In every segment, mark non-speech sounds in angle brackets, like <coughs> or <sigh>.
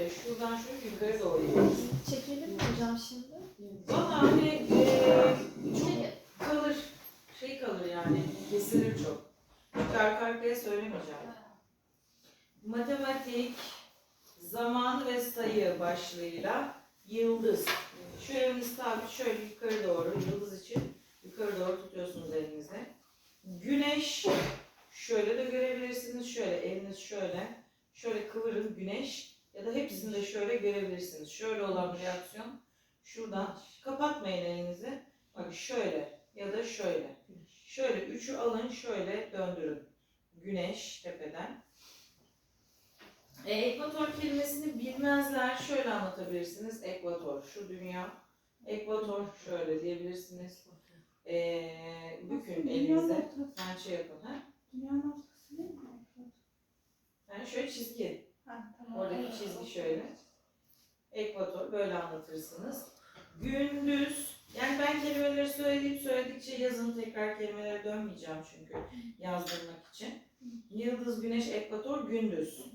şöyle, şuradan şöyle yukarı doğru. Çekelim mi hocam şimdi? Valla hani eee çok kalır, şey kalır yani, kesilir çok. Çok arka arkaya söylemeyeceğim. Matematik, zaman ve sayı başlığıyla yıldız. Şu eliniz sabit şöyle yukarı doğru, yıldız için yukarı doğru tutuyorsunuz elinizi. Güneş, şöyle de görebilirsiniz. Şöyle eliniz şöyle, şöyle kıvırın güneş ya da hepsini de şöyle görebilirsiniz. Şöyle olan reaksiyon şuradan kapatmayın elinizi. Bak şöyle ya da şöyle. Şöyle üçü alın şöyle döndürün. Güneş tepeden. E, ekvator kelimesini bilmezler. Şöyle anlatabilirsiniz. Ekvator, şu dünya. Ekvator şöyle diyebilirsiniz. E, bükün elinize. Sen şey yapın. Ha? Dünyanın ortası değil mi? Yani şöyle çizgi. Oradaki çizgi şöyle. Ekvator böyle anlatırsınız. Gündüz. Yani ben kelimeleri söyleyip söyledikçe yazın tekrar kelimelere dönmeyeceğim çünkü yazdırmak için. Yıldız, güneş, ekvator, gündüz.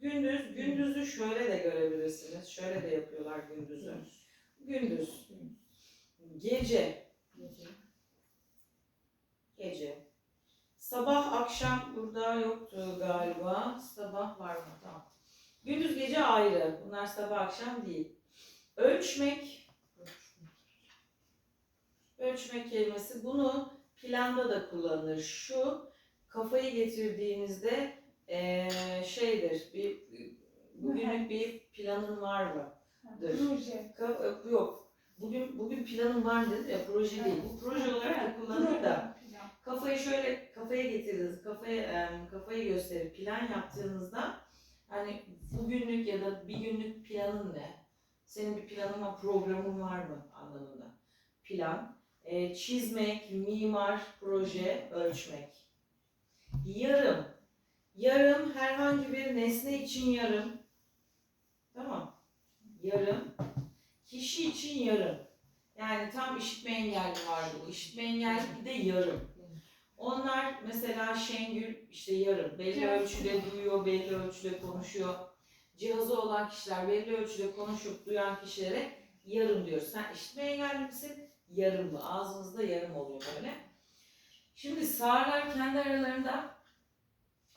Gündüz, gündüzü şöyle de görebilirsiniz. Şöyle de yapıyorlar gündüzü. Gündüz. Gece. Gece. Sabah, akşam burada yoktu galiba. Sabah var mı? Tamam. Gündüz, gece ayrı. Bunlar sabah, akşam değil. Ölçmek. Ölçmek kelimesi. Bunu planda da kullanılır. Şu kafayı getirdiğinizde eee, şeydir. Bir bugünlük bir planın var mı? Proje. Ka- yok. Bugün bugün planın var dedi ya proje değil. Bu proje olarak da kullanılır da. Kafayı şöyle kafaya getirdiniz. Kafaya kafayı gösterip plan yaptığınızda hani bugünlük ya da bir günlük planın ne? Senin bir planın var, programın var mı anlamında. Plan. E, çizmek, mimar, proje, ölçmek. Yarım. Yarım herhangi bir nesne için yarım. Tamam. Yarım. Kişi için yarım. Yani tam işitme engelli vardı bu. İşitme engelli bir de yarım. Onlar mesela Şengül işte yarım. Belli ölçüde duyuyor, belli ölçüde konuşuyor. Cihazı olan kişiler belli ölçüde konuşup duyan kişilere yarım diyoruz. Sen işitme engelli misin? Yarımlı. Ağzımızda yarım oluyor böyle. Şimdi sağırlar kendi aralarında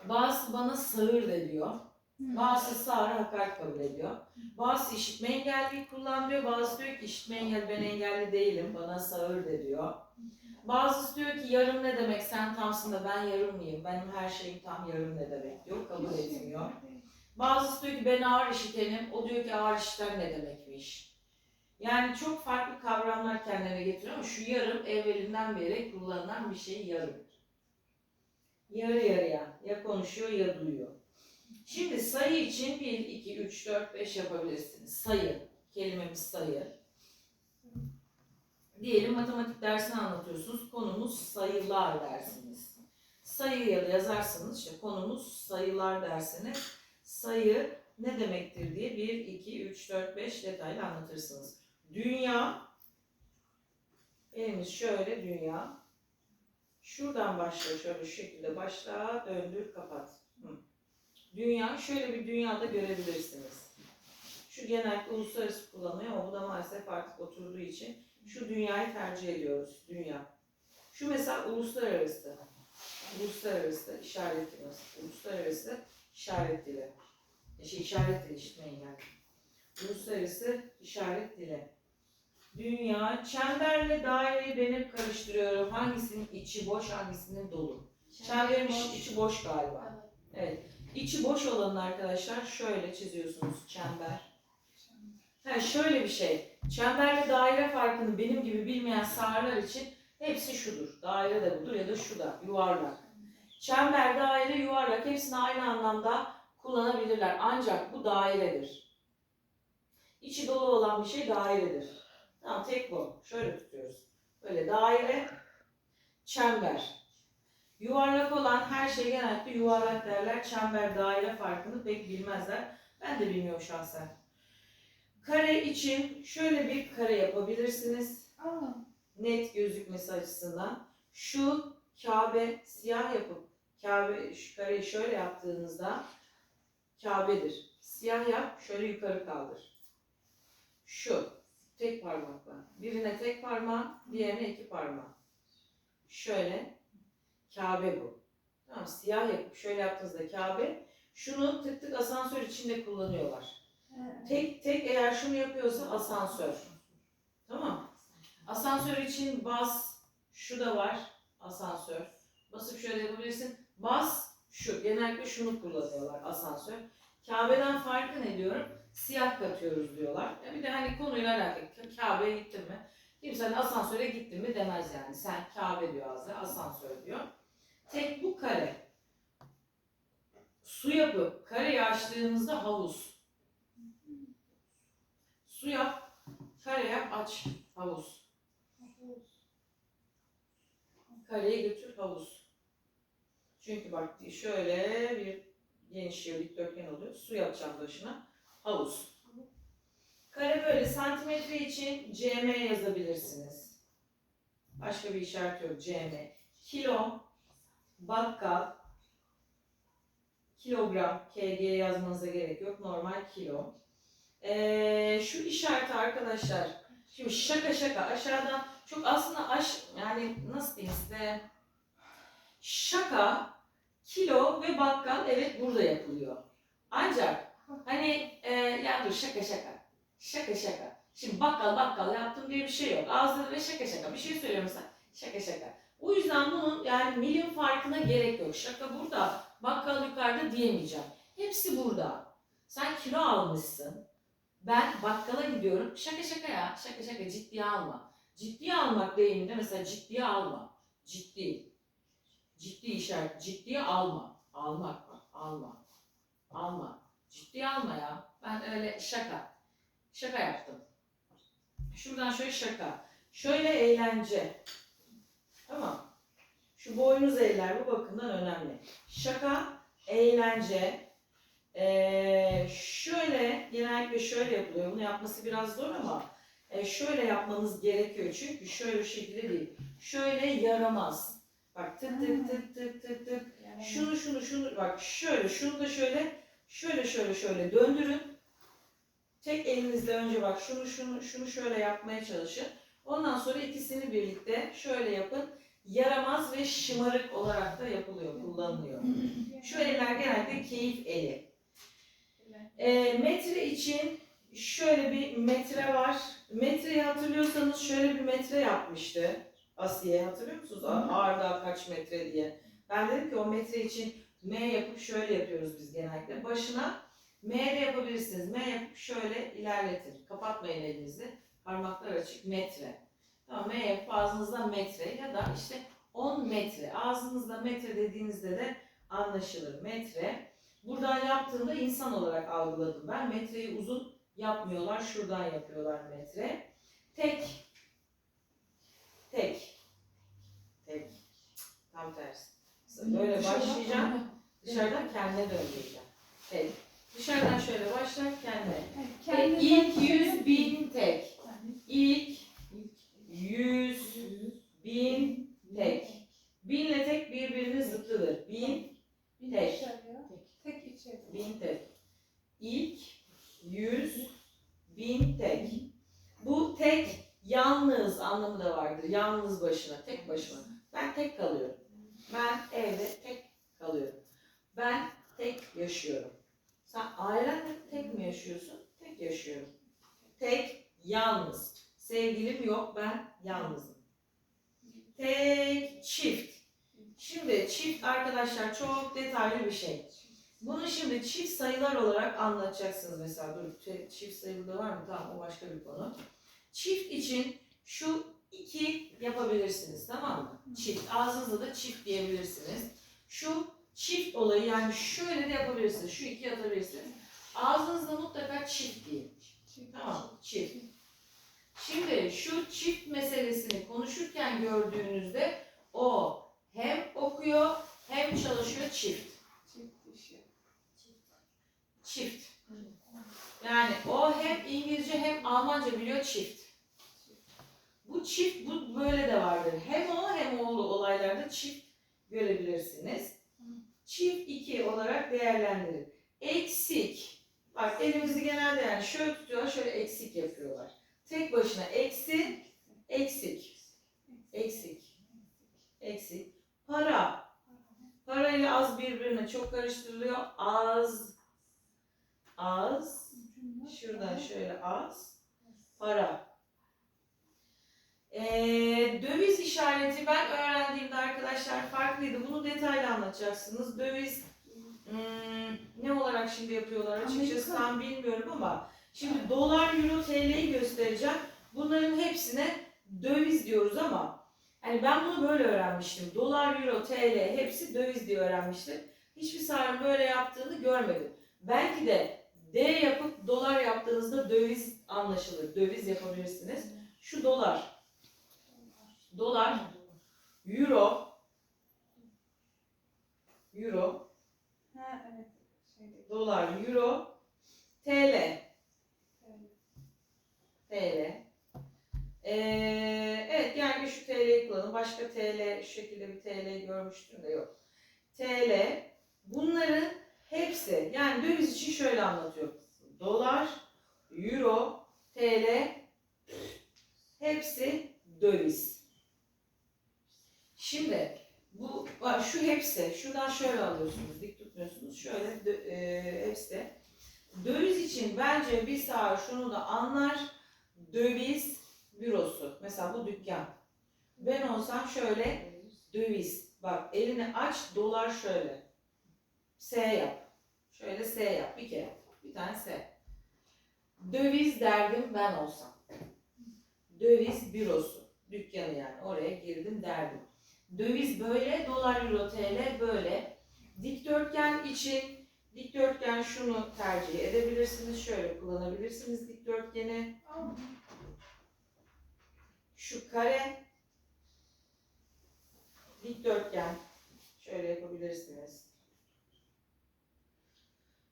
bazı bana sağır de diyor. Bazı sağır hakaret kabul ediyor. Bazı işitme engelliyi kullan diyor. Bazı diyor ki işitme engelli ben engelli değilim. Bana sağır de diyor. Bazısı diyor ki yarım ne demek sen tamsın da ben yarım mıyım? Benim her şeyim tam yarım ne demek diyor. Kabul etmiyor. Bazısı diyor ki ben ağır işitenim. O diyor ki ağır işiten ne demekmiş? Yani çok farklı kavramlar kendine getiriyor ama şu yarım evvelinden beri kullanılan bir şey yarım. Yarı yarıya ya konuşuyor ya duyuyor. Şimdi sayı için 1, 2, 3, 4, 5 yapabilirsiniz. Sayı. Kelimemiz sayı. Diyelim matematik dersini anlatıyorsunuz. Konumuz sayılar dersiniz. Sayı ya da yazarsınız işte konumuz sayılar dersiniz. Sayı ne demektir diye 1, 2, 3, 4, 5 detaylı anlatırsınız. Dünya elimiz şöyle dünya. Şuradan başla şöyle şu şekilde başla döndür kapat. Dünya şöyle bir dünyada görebilirsiniz. Şu genellikle uluslararası kullanılıyor ama bu da maalesef artık oturduğu için şu dünyayı tercih ediyoruz. Dünya. Şu mesela uluslararası. Uluslararası işaretimiz. Uluslararası işaret dili. Şey, işaret dili işitme engelli. Uluslararası işaret dili. Dünya, çemberle daireyi ben hep karıştırıyorum. Hangisinin içi boş, hangisinin dolu. Çemberin içi- içi boş galiba. Evet. İçi boş olanın arkadaşlar şöyle çiziyorsunuz çember. Ha şöyle bir şey. Çemberle daire farkını benim gibi bilmeyen sağırlar için hepsi şudur. Daire de budur ya da şu da yuvarlak. Çember, daire, yuvarlak hepsini aynı anlamda kullanabilirler. Ancak bu dairedir. İçi dolu olan bir şey dairedir. Tamam tek bu. Şöyle tutuyoruz. Böyle daire, çember. Yuvarlak olan her şey genellikle yuvarlak derler. Çember, daire farkını pek bilmezler. Ben de bilmiyorum şahsen. Kare için şöyle bir kare yapabilirsiniz. Aa, Net gözükmesi açısından. Şu Kabe siyah yapıp Kabe şu kareyi şöyle yaptığınızda Kabe'dir. Siyah yap, şöyle yukarı kaldır. Şu, tek parmakla. Birine tek parmağı, diğerine iki parmağı. Şöyle, Kabe bu. Tamam, siyah yapıp şöyle yaptığınızda Kabe. Şunu tık tık asansör içinde kullanıyorlar. Tek tek eğer şunu yapıyorsa asansör. Tamam. Asansör için bas, şu da var asansör. Basıp şöyle yapabilirsin. Bas, şu. Genellikle şunu kullanıyorlar asansör. Kabe'den farkı ne diyorum? Siyah katıyoruz diyorlar. Ya bir de hani konuyla alakalı. Kabe'ye gittin mi? Kimse hani asansöre gittin mi demez yani. Sen Kabe diyor ağzı, asansör diyor. Tek bu kare. Su yapıp kareyi açtığımızda havuz. Su yap, kare yap, aç, havuz. Kareye götür, havuz. Çünkü bak şöyle bir genişliyor, dikdörtgen oluyor. Su yapacağım başına, havuz. Kare böyle santimetre için cm yazabilirsiniz. Başka bir işaret yok, cm. Kilo, bakkal, kilogram, kg yazmanıza gerek yok. Normal kilo. Ee, şu işareti arkadaşlar, şimdi şaka şaka aşağıdan çok aslında aş yani nasıl diyeyim size şaka, kilo ve bakkal evet burada yapılıyor. Ancak hani e, ya dur şaka şaka, şaka şaka. Şimdi bakkal bakkal yaptım diye bir şey yok. Ağızları ve şaka şaka bir şey söylüyorum sen. Şaka şaka. O yüzden bunun yani milim farkına gerek yok. Şaka burada, bakkal yukarıda diyemeyeceğim. Hepsi burada. Sen kilo almışsın. Ben bakkala gidiyorum. Şaka şaka ya. Şaka şaka ciddiye alma. Ciddiye almak deyiminde mesela ciddiye alma. Ciddi. Ciddi işaret. Ciddiye alma. Almak. Alma. Alma. Ciddiye alma ya. Ben öyle şaka. Şaka yaptım. Şuradan şöyle şaka. Şöyle eğlence. Tamam. Şu boynuz eller bu bakımdan önemli. Şaka, eğlence. Ee, şöyle, genellikle şöyle yapılıyor. Bunu yapması biraz zor ama e, şöyle yapmanız gerekiyor. Çünkü şöyle şekilde değil. Şöyle yaramaz. Bak tık tık tık tık tık tık. Şunu şunu şunu bak şöyle şunu da şöyle şöyle şöyle şöyle döndürün. Tek elinizle önce bak şunu şunu şunu şöyle yapmaya çalışın. Ondan sonra ikisini birlikte şöyle yapın. Yaramaz ve şımarık olarak da yapılıyor, kullanılıyor. Şu eller genelde keyif eli. E, metre için şöyle bir metre var. Metreyi hatırlıyorsanız şöyle bir metre yapmıştı. Asiye hatırlıyor musunuz? Ağırda kaç metre diye. Ben dedim ki o metre için M yapıp şöyle yapıyoruz biz genellikle. Başına M de yapabilirsiniz. M yapıp şöyle ilerletin. Kapatmayın elinizi. Parmaklar açık metre. Tamam M yapıp ağzınızda metre ya da işte 10 metre. Ağzınızda metre dediğinizde de anlaşılır. Metre. Buradan yaptığımda insan olarak algıladım ben. Metreyi uzun yapmıyorlar. Şuradan yapıyorlar metre. Tek. Tek. Tek. Tam tersi. Böyle başlayacağım. Dışarıdan kendine döndüreceğim. Tek. Dışarıdan şöyle başlar kendine. Tek. İlk yüz bin tek. İlk yüz bin tek. Binle tek birbirinin zıttıdır. Bin, tek. Bin tek. İlk yüz bin tek. Bu tek yalnız anlamı da vardır. Yalnız başına, tek başına. Ben tek kalıyorum. Ben evde tek kalıyorum. Ben tek yaşıyorum. Sen ailenle tek mi yaşıyorsun? Tek yaşıyorum. Tek, yalnız. Sevgilim yok, ben yalnızım. Tek, çift. Şimdi çift arkadaşlar çok detaylı bir şey. Bunu şimdi çift sayılar olarak anlatacaksınız mesela. Dur çi- çift sayılı var mı? Tamam o başka bir konu. Çift için şu iki yapabilirsiniz tamam mı? Çift. Ağzınızda da çift diyebilirsiniz. Şu çift olayı yani şöyle de yapabilirsiniz. Şu iki atabilirsiniz. Ağzınızda mutlaka çift deyin. Tamam çift. Şimdi şu çift meselesini konuşurken gördüğünüzde o hem okuyor hem çalışıyor. Çift dişi. Çift. Yani o hem İngilizce Almanca biliyor çift. Bu çift bu böyle de vardır. Hem o hem o olaylarda çift görebilirsiniz. Çift iki olarak değerlendirin. Eksik. Bak elimizi genelde yani şöyle tutuyorlar, şöyle eksik yapıyorlar. Tek başına eksi, eksik, eksik, eksik. Para. Para ile az birbirine çok karıştırılıyor. Az, az. Şuradan şöyle az. Para. Ee, döviz işareti ben öğrendiğimde arkadaşlar farklıydı. Bunu detaylı anlatacaksınız. Döviz hmm, ne olarak şimdi yapıyorlar açıkçası Amerika. tam bilmiyorum ama şimdi dolar, euro, TL'yi göstereceğim. Bunların hepsine döviz diyoruz ama hani ben bunu böyle öğrenmiştim. Dolar, euro, TL hepsi döviz diye öğrenmiştim. Hiçbir sahibi böyle yaptığını görmedim. Belki de D yapıp dolar yaptığınızda döviz anlaşılır. Döviz yapabilirsiniz. Şu dolar. Dolar, euro, euro, Ha evet. Dolar, euro, TL. TL. Ee, evet yani şu TL'yi kullanın. Başka TL, şu şekilde bir TL görmüştüm de yok. TL. Bunların hepsi yani döviz için şöyle anlatıyor. Dolar, euro, TL hepsi döviz. Şimdi bu şu hepsi şuradan şöyle alıyorsunuz dik tutmuyorsunuz şöyle dö- e, hepsi de. Döviz için bence bir sağ şunu da anlar döviz bürosu mesela bu dükkan. Ben olsam şöyle döviz bak elini aç dolar şöyle S yap şöyle S yap bir kere bir tane S. Döviz derdim ben olsam. Döviz bürosu dükkanı yani oraya girdim derdim. Döviz böyle, dolar, euro, TL böyle. Dikdörtgen için dikdörtgen şunu tercih edebilirsiniz. Şöyle kullanabilirsiniz dikdörtgeni. Şu kare dikdörtgen şöyle yapabilirsiniz.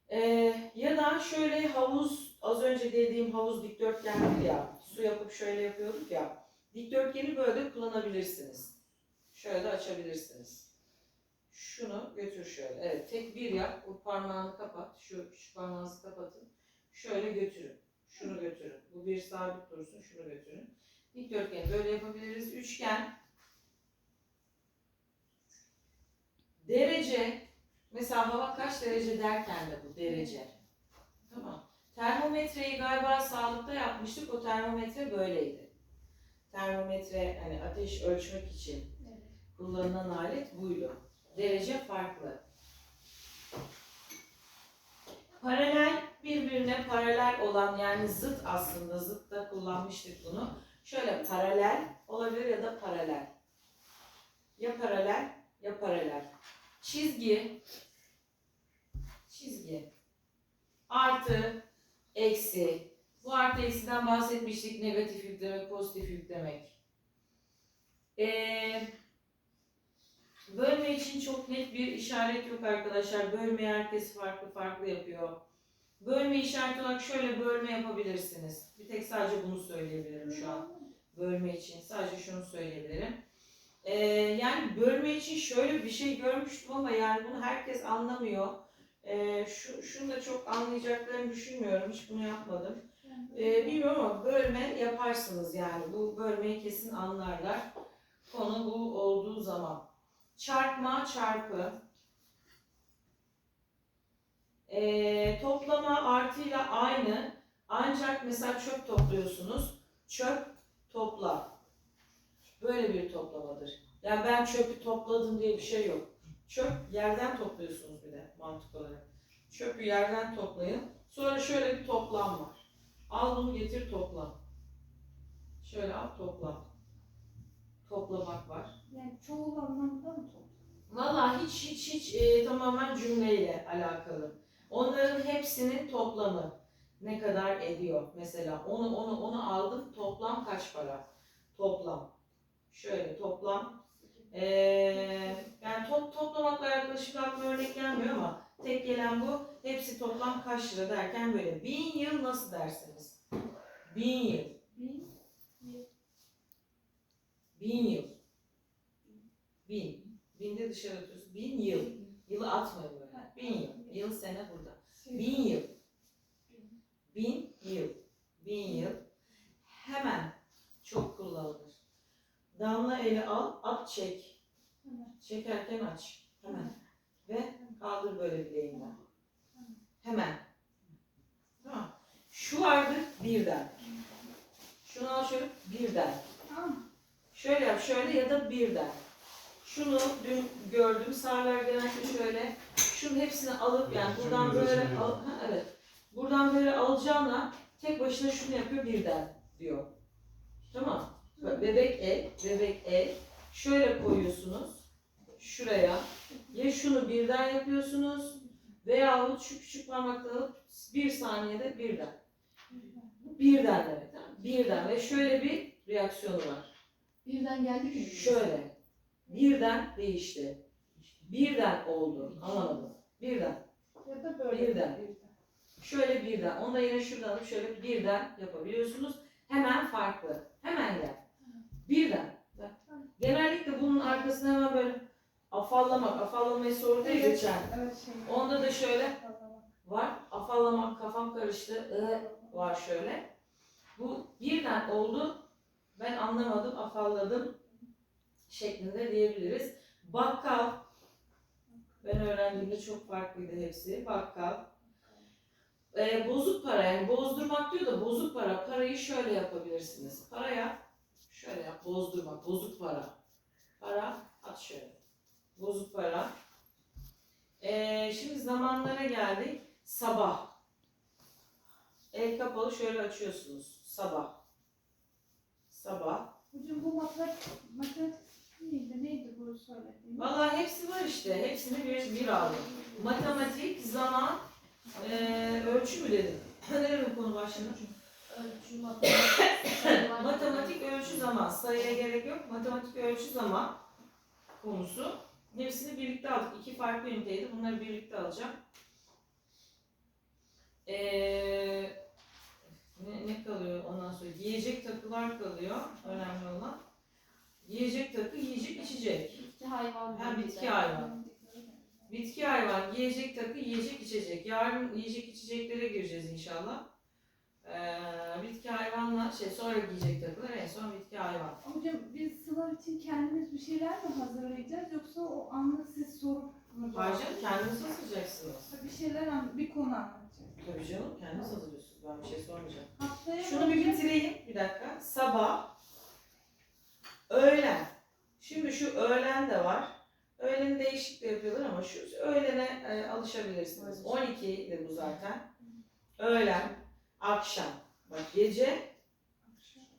Ee, ya da şöyle havuz az önce dediğim havuz dikdörtgendir ya su yapıp şöyle yapıyorduk ya dikdörtgeni böyle kullanabilirsiniz. Şöyle de açabilirsiniz. Şunu götür şöyle. Evet tek bir yap. Bu parmağını kapat. Şu küçük parmağınızı kapatın. Şöyle götürün. Şunu götürün. Bu bir sabit dursun. Şunu götürün. Dikdörtgeni böyle yapabiliriz. Üçgen. Derece. Mesela hava kaç derece derken de bu derece. Tamam. Termometreyi galiba sağlıkta yapmıştık. O termometre böyleydi. Termometre hani ateş ölçmek için Evet. kullanılan alet buydu. Derece farklı. Paralel birbirine paralel olan yani zıt aslında zıtta kullanmıştık bunu. Şöyle paralel olabilir ya da paralel. Ya paralel ya paralel. Çizgi çizgi artı eksi bu artı eksiden bahsetmiştik negatif yüklemek pozitif yüklemek. Ee, Bölme için çok net bir işaret yok arkadaşlar. Bölmeyi herkes farklı farklı yapıyor. Bölme işareti olarak şöyle bölme yapabilirsiniz. Bir tek sadece bunu söyleyebilirim şu an. Bölme için sadece şunu söyleyebilirim. Ee, yani bölme için şöyle bir şey görmüştüm ama yani bunu herkes anlamıyor. Ee, şu, şunu da çok anlayacaklarını düşünmüyorum. Hiç bunu yapmadım. Ee, bilmiyorum ama bölme yaparsınız yani. Bu bölmeyi kesin anlarlar. Konu bu olduğu zaman. Çarpma, çarpı. Ee, toplama artıyla aynı. Ancak mesela çöp topluyorsunuz. Çöp topla. Böyle bir toplamadır. Yani ben çöpü topladım diye bir şey yok. Çöp yerden topluyorsunuz bir de mantık olarak. Çöpü yerden toplayın. Sonra şöyle bir toplam var. Al bunu getir topla. Şöyle al topla. Toplamak var. Yani çoğul anlamda mı toplu? Valla hiç hiç hiç e, tamamen cümleyle alakalı. Onların hepsinin toplamı ne kadar ediyor? Mesela onu onu onu aldım toplam kaç para? Toplam. Şöyle toplam. E, yani top, toplamakla şimdi aklıma örnek gelmiyor ama tek gelen bu. Hepsi toplam kaç lira derken böyle. Bin yıl nasıl dersiniz? Bin yıl. Bin. Bin yıl. Bin. Binde dışarı atıyorsun. Bin yıl. Yılı atmayın böyle. Bin yıl. Yıl sene burada. Şey, Bin yıl. Bin yıl. Bin yıl. Hemen çok kullanılır. Damla eli al, at çek. Hemen. Çekerken aç. Hemen. Ve kaldır böyle bileğinden. Hemen. Tamam. Şu vardır birden. Şunu al şöyle birden. Tamam. Şöyle yap şöyle ya da birden. Şunu dün gördüm. Sağlar genellikle şöyle. Şunun hepsini alıp yani buradan şunu böyle al, ha, evet. Buradan böyle alacağına tek başına şunu yapıyor birden diyor. Tamam. Bebek el, bebek el. Şöyle koyuyorsunuz. Şuraya. Ya şunu birden yapıyorsunuz veyahut şu küçük parmakla alıp bir saniyede birden. Birden demek. Birden ve şöyle bir reaksiyonu var. Birden geldi mi? Şöyle. Birden değişti. Birden oldu. Anlamadım. Birden. Ya da böyle Birden. birden. Şöyle birden. Onu da yine şuradan alıp şöyle birden yapabiliyorsunuz. Hemen farklı. Hemen gel. Birden. Genellikle bunun arkasına hemen böyle afallamak, afallamayı sordu ya geçen. Evet şey. Onda da şöyle var. Afallamak, kafam karıştı. I var şöyle. Bu birden oldu. Ben anlamadım, afalladım şeklinde diyebiliriz. Bakkal. Ben öğrendiğimde çok farklıydı hepsi. Bakkal. Ee, bozuk para yani bozdurmak diyor da bozuk para. Parayı şöyle yapabilirsiniz. Paraya. Bozdurmak. Bozuk para. Para at şöyle. Bozuk para. Ee, şimdi zamanlara geldik. Sabah. El kapalı şöyle açıyorsunuz. Sabah. Sabah. Hocam bu matematik, matematik miydi? Neydi bu söylediğiniz? Vallahi hepsi var işte. Hepsini bir, bir aldım. Matematik, zaman, eee ölçü mü dedim? <laughs> Ne dedim konu başlığında? Ölçü, matematik. <coughs> Matematik, ölçü, zaman. Sayıya gerek yok. Matematik, ölçü, zaman konusu. Hepsini birlikte aldık. İki farklı üniteydi. Bunları birlikte alacağım. Eee ne, ne kalıyor ondan sonra? Giyecek takılar kalıyor. Önemli olan. Giyecek takı, yiyecek, içecek. Bitki hayvan. Ha, bitki hayvan. Bitki hayvan, giyecek takı, yiyecek içecek. Yarın yiyecek içeceklere gireceğiz inşallah. Ee, bitki hayvanla şey sonra giyecek takılar en son bitki hayvan. Hocam biz sınav için kendimiz bir şeyler mi hazırlayacağız yoksa o anda siz sorup mu Harcan kendiniz hazırlayacaksınız. Bir şeyler an- bir konu anlatacağız. Tabii canım kendiniz hazırlıyorsunuz. Ben bir şey sormayacağım. Haftaya Şunu bir bitireyim bir dakika. Sabah, öğlen. Şimdi şu öğlen de var. Öğleni değişik de yapıyorlar ama şu öğlene e, alışabilirsiniz. 12 de bu zaten. Öğlen, akşam. Bak gece,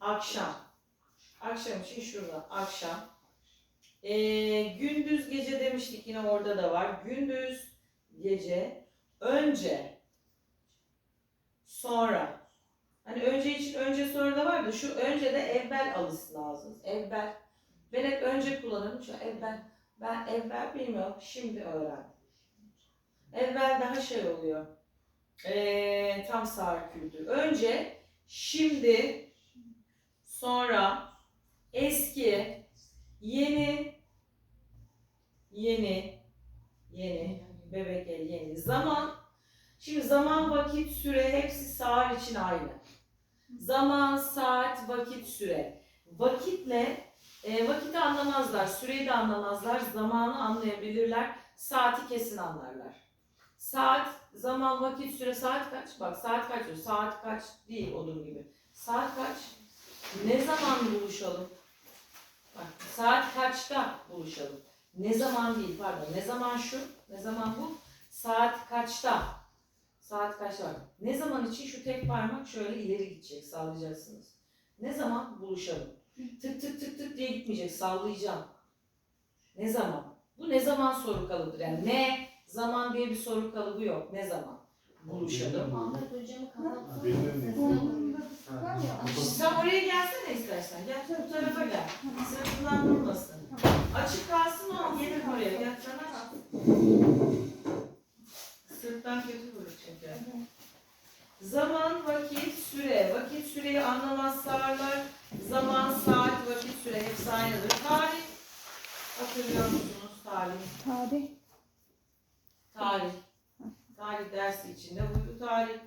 akşam. Akşam için şurada akşam. Ee, gündüz gece demiştik yine orada da var. Gündüz gece önce sonra. Hani önce için önce sonra da var da şu önce de evvel alışsın ağzınız. Evvel. Ben hep önce kullanırım. Şu evvel. Ben evvel bilmiyorum. Şimdi öğren. Evvel daha şey oluyor. Ee, tam sağır kültür. Önce, şimdi, sonra, eski, yeni, yeni, yeni, bebek el yeni, zaman. Şimdi zaman, vakit, süre hepsi sağır için aynı. Zaman, saat, vakit, süre. Vakitle, e, vakiti anlamazlar, süreyi de anlamazlar, zamanı anlayabilirler, saati kesin anlarlar. Saat, zaman, vakit, süre, saat kaç? Bak saat kaç diyor, saat kaç değil onun gibi. Saat kaç? Ne zaman buluşalım? Bak saat kaçta buluşalım? Ne zaman değil pardon. Ne zaman şu? Ne zaman bu? Saat kaçta? Saat kaçta? Bak, Ne zaman için şu tek parmak şöyle ileri gidecek, sallayacaksınız. Ne zaman buluşalım? Tık tık tık tık diye gitmeyecek, sallayacağım. Ne zaman? Bu ne zaman soru kalıbıdır. Yani ne zaman diye bir soru kalıbı yok. Ne zaman? Buluşalım. Ahmet hocamı. Sen oraya gelsene istersen. Gel bu tarafa gel. Sırtından durmasın. Açık kalsın o gelir buraya. Gel sana. Sırttan kötü vurur çünkü. Zaman, vakit, süre. Vakit, süreyi anlamazlarlar. Zaman, saat, vakit, süre hepsi aynıdır. Tarih. Hatırlıyor musunuz tarih? Tarih. Tarih. Tarih dersi içinde uydu tarih.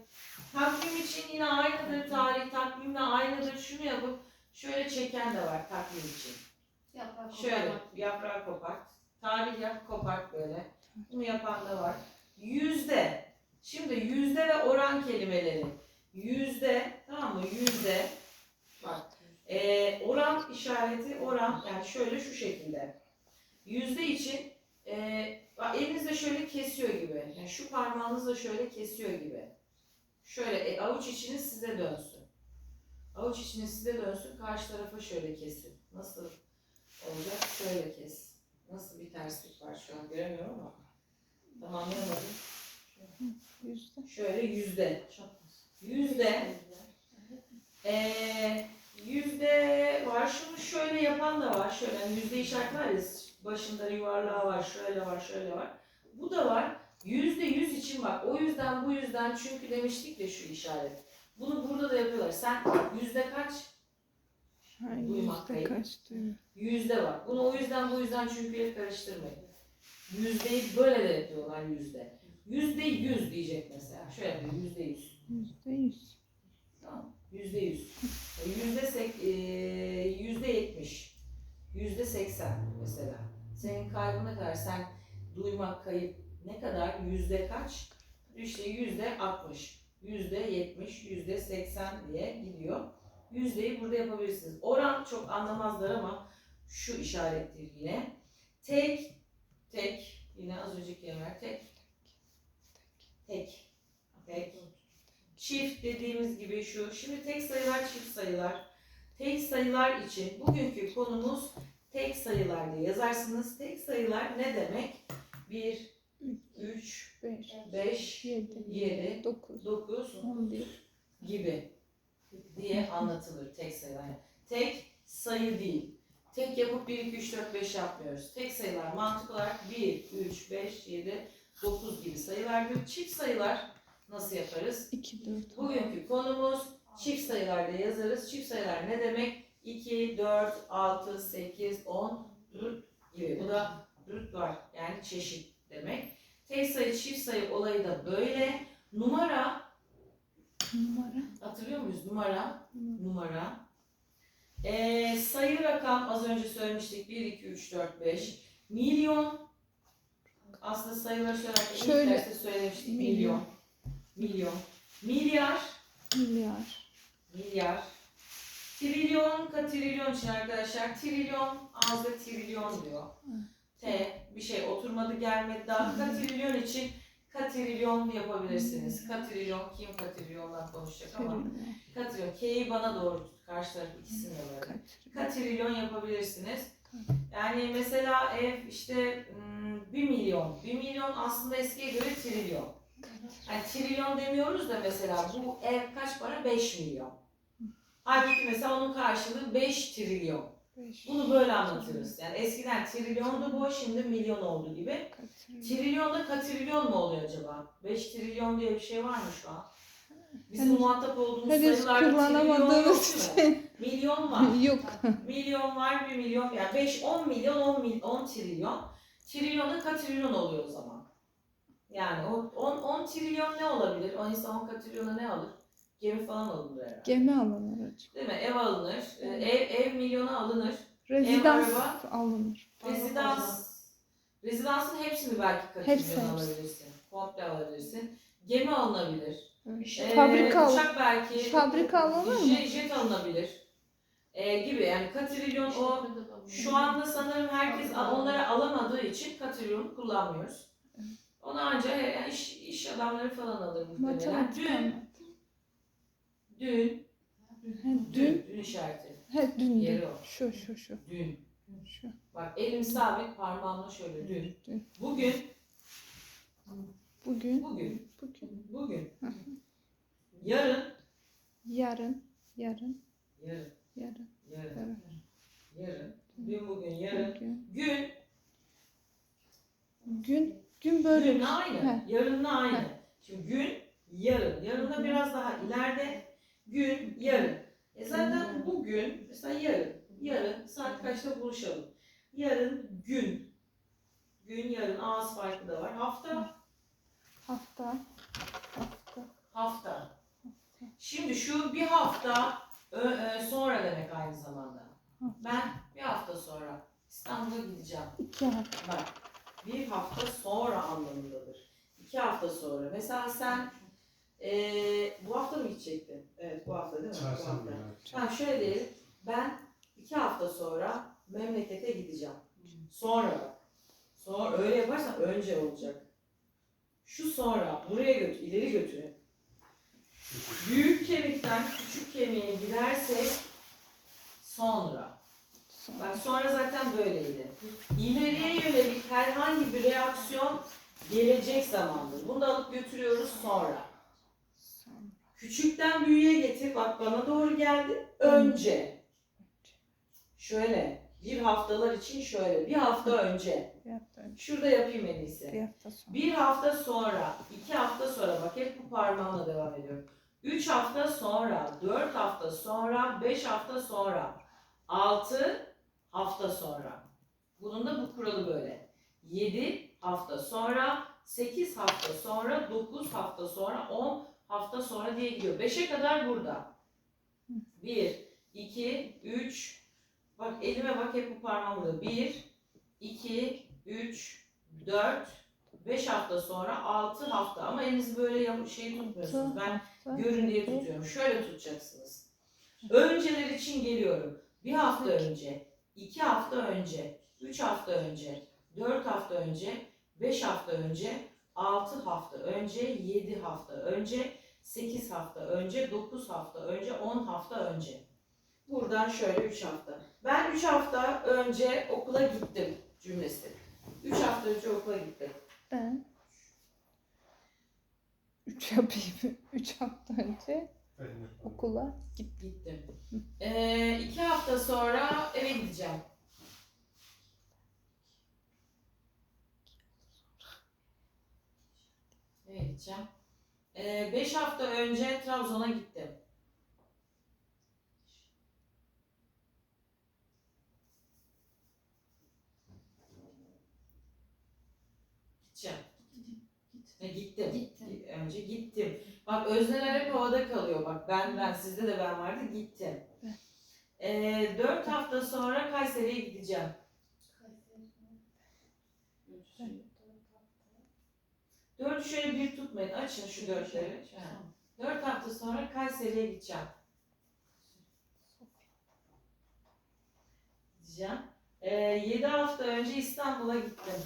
Takvim için yine aynıdır tarih. Takvimle aynıdır. Şunu yapıp şöyle çeken de var takvim için. Yaprak Şöyle koparmak. yaprağı kopart. Tarih yap kopart böyle. Bunu yapan da var. Yüzde. Şimdi yüzde ve oran kelimeleri. Yüzde tamam mı? Yüzde. Bak. Ee, oran işareti oran yani şöyle şu şekilde. Yüzde için ee, bak elinizle şöyle kesiyor gibi. Yani şu parmağınızla şöyle kesiyor gibi. Şöyle e, avuç içiniz size dönsün. Avuç içiniz size dönsün. Karşı tarafa şöyle kesin. Nasıl olacak? Şöyle kes. Nasıl bir terslik var şu an göremiyorum ama. Tamamlayamadım. Yüzde. Şöyle yüzde. Yüzde. Ee, yüzde var. Şunu şöyle yapan da var. Şöyle hani yüzde işareti var ya. Başında yuvarlağı var. Şöyle var. Şöyle var. Bu da var. Yüzde yüz için bak. O yüzden bu yüzden çünkü demiştik ya şu işaret. Bunu burada da yapıyorlar. Sen yüzde kaç? Ha, Duymak yüzde kayıp. kaç? Yüzde var. Bunu o yüzden bu yüzden çünkü karıştırmayın. Yüzdeyi böyle de yapıyorlar yüzde. Yüzde yüz diyecek mesela. Şöyle yapıyor yüzde yüz. Yüzde yüz. Tamam. Yüzde yüz. Yüzde sek, eee, yüzde yetmiş. Yüzde seksen mesela. Senin kaybın ne kadar? Sen duymak kayıp ne kadar? Yüzde kaç? İşte yüzde altmış. Yüzde yetmiş, yüzde seksen diye gidiyor. Yüzdeyi burada yapabilirsiniz. Oran çok anlamazlar ama şu işarettir yine. Tek, tek, yine az önceki yerler tek, tek, tek. Çift dediğimiz gibi şu. Şimdi tek sayılar, çift sayılar. Tek sayılar için bugünkü konumuz tek sayılar diye yazarsınız. Tek sayılar ne demek? 1, 3, Beş. 5, Yedi. 7, Dokuz. 9 On bir. gibi diye anlatılır tek sayılar. Tek sayı değil. Tek yapıp 1, 2, 3, 4, 5 yapmıyoruz. Tek sayılar mantık olarak 1, 3, 5, 7, 9 gibi sayılardır. Çift sayılar nasıl yaparız? İki, dört. Bugünkü konumuz çift sayılarda yazarız. Çift sayılar ne demek? 2, 4, 6, 8, 10, rüt gibi. Bu da var. Yani çeşit demek. Tek sayı çift sayı olayı da böyle. Numara Numara. hatırlıyor muyuz? Numara. Numara. Ee, sayı rakam az önce söylemiştik. 1, 2, 3, 4, 5. Milyon. Aslında sayıları söylerken ilk Şöyle. derste söylemiştik. Milyon. Milyon. Milyar. Milyar. Milyar. Trilyon, katrilyon için arkadaşlar. Trilyon, ağızda trilyon diyor. T, bir şey oturmadı gelmedi daha. Katrilyon için katrilyon yapabilirsiniz. Katrilyon, kim katrilyondan konuşacak ama. Trilyon. Katrilyon, K'yi bana doğru tut. Karşı taraf ikisini de böyle. Katrilyon yapabilirsiniz. Yani mesela ev işte hmm, 1 milyon. 1 milyon aslında eskiye göre trilyon. Yani trilyon demiyoruz da mesela bu ev kaç para? 5 milyon. Halbuki mesela onun karşılığı 5 trilyon. Bunu böyle anlatırız. Yani eskiden trilyondu bu, şimdi milyon oldu gibi. Kaç? Trilyonda katrilyon mu oluyor acaba? 5 trilyon diye bir şey var mı şu an? Bizim Henüz- muhatap olduğumuz Henüz sayılarda trilyon yok <laughs> mi? için. Milyon var. <laughs> Yok. Milyon var, 1 milyon. Yani 5, 10 milyon, 10, mil, 10 trilyon. Trilyonda katrilyon oluyor o zaman. Yani o 10, 10 trilyon ne olabilir? 10 insan 10 katrilyona ne alır? Gemi falan alınır herhalde. Gemi alınır hocam. Değil mi? Ev alınır. Ee, Ev, ev milyona alınır. Rezidans araba. alınır. Rezidans. Rezidansın hepsini belki hepsi. alabilirsin. Komple alabilirsin. Gemi alınabilir. Ee, Fabrika alın. Uçak belki. Fabrika alınır mı? Jet, jet alınabilir. Ee, gibi yani katrilyon o Şu anda sanırım herkes onları alamadığı için katrilyon kullanmıyoruz. Onu ancak iş, iş adamları falan alır muhtemelen. Matematik Dün, dün, dün, dün. dün işareti. He dün Yeri dün. o. Şu şu şu. Dün. Şu. Bak elim sabit parmağımla şöyle dün. Dün. Bugün, Bugün. bugün, Bugün. bugün. Hı hı. Yarın, Yarın. Yarın. yarın, Yarın. yarın, Yarın. yarın. Dün, bugün, yarın. Bugün. Gün, Gün. Gün böyle. Günle aynı. He. Yarınla aynı. He. Şimdi gün, yarın. Yarın da Hı hı. biraz daha ileride. Gün, yarın. E zaten bugün, mesela yarın. Yarın saat kaçta buluşalım? Yarın gün. Gün, yarın ağız farkı da var. Hafta, Hafta. Hafta. Hafta. Şimdi şu bir hafta sonra demek aynı zamanda. Ben bir hafta sonra İstanbul'a gideceğim. İki hafta. Bak bir hafta sonra anlamındadır. İki hafta sonra. Mesela sen eee, bu hafta mı gidecektin? Evet bu hafta değil mi? Bu Çarşamba hafta. Ha şöyle diyelim. Ben iki hafta sonra memlekete gideceğim. Sonra. Sonra öyle yaparsan önce olacak. Şu sonra buraya götür, ileri götürün. Büyük kemikten küçük kemiğe gidersek sonra. Bak sonra zaten böyleydi. İleriye yönelik herhangi bir reaksiyon gelecek zamandır. Bunu da alıp götürüyoruz sonra. Küçükten büyüğe getir. Bak bana doğru geldi. Önce. Şöyle. Bir haftalar için şöyle. Bir hafta önce. Şurada yapayım en iyisi. Bir hafta sonra. Bir hafta sonra, iki hafta sonra, bak hep bu parmağımla devam ediyorum. Üç hafta sonra, dört hafta sonra, beş hafta sonra, altı hafta sonra. Bunun da bu kuralı böyle. Yedi hafta sonra, sekiz hafta sonra, dokuz hafta sonra, on hafta sonra diye gidiyor. Beşe kadar burada. Bir, iki, üç, bak elime bak hep bu parmağım burada. Bir, iki, üç, dört, 5 hafta sonra 6 hafta ama elinizi böyle yam- şey tutmuyorsunuz. Ben görün diye tutuyorum. Şöyle tutacaksınız. Önceler için geliyorum. Bir hafta önce, iki hafta önce, üç hafta önce, dört hafta önce, beş hafta önce, altı hafta önce, yedi hafta önce, sekiz hafta önce, dokuz hafta önce, on hafta önce. Buradan şöyle üç hafta. Ben üç hafta önce okula gittim cümlesi. Üç hafta önce okula gittim. Ben üç yapayım. <laughs> Üç hafta önce okula git. Gittim. Ee, iki hafta sonra eve gideceğim. Eve gideceğim. Ee, beş hafta önce Trabzon'a gittim. Gideceğim. E, gittim. Gittim. Önce gittim. Bak özneler hep havada kalıyor. Bak ben ben sizde de ben vardı gittim. Ee, dört hafta sonra Kayseri'ye gideceğim. Dört şöyle bir tutmayın. Açın şu dörtleri. Dört hafta sonra Kayseri'ye gideceğim. Gideceğim. Ee, yedi hafta önce İstanbul'a gittim.